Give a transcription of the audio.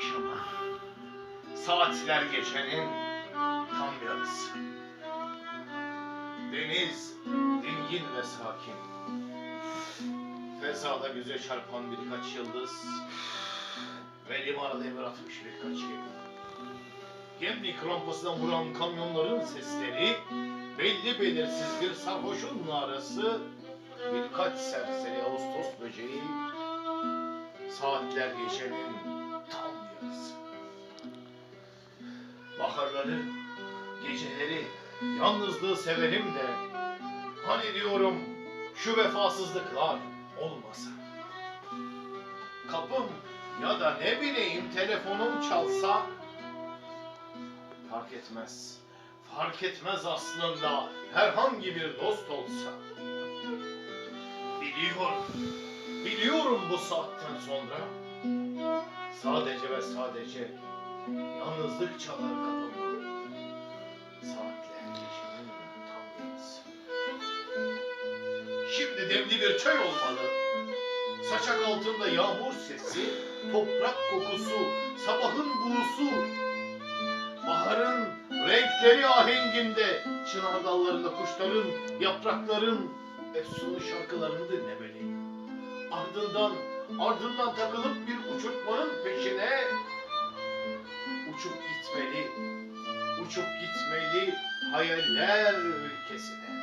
akşama. Saatler gecenin tam yarısı. Deniz dingin ve sakin. Fezada göze çarpan birkaç yıldız ve limana demir atmış birkaç gemi. Gemlik rampasına vuran kamyonların sesleri, belli belirsiz bir sarhoşun narası, birkaç serseri Ağustos böceği, saatler yarısı. Baharları, geceleri, yalnızlığı severim de, hani diyorum şu vefasızlıklar olmasa. Kapım ya da ne bileyim telefonum çalsa, fark etmez. Fark etmez aslında herhangi bir dost olsa. Biliyorum, biliyorum bu saatten sonra. Sadece ve sadece yalnızlık çalar kapımı. Saatler gecenin tam yarısı. Şimdi demli bir çay olmalı. Saçak altında yağmur sesi, toprak kokusu, sabahın buğusu, baharın renkleri ahenginde, çınar dallarında kuşların, yaprakların efsunlu şarkılarını dinlemeli. Ardından, ardından takılıp bir uçurtmanın peşine uçup gitmeli, uçup gitmeli hayaller ülkesine.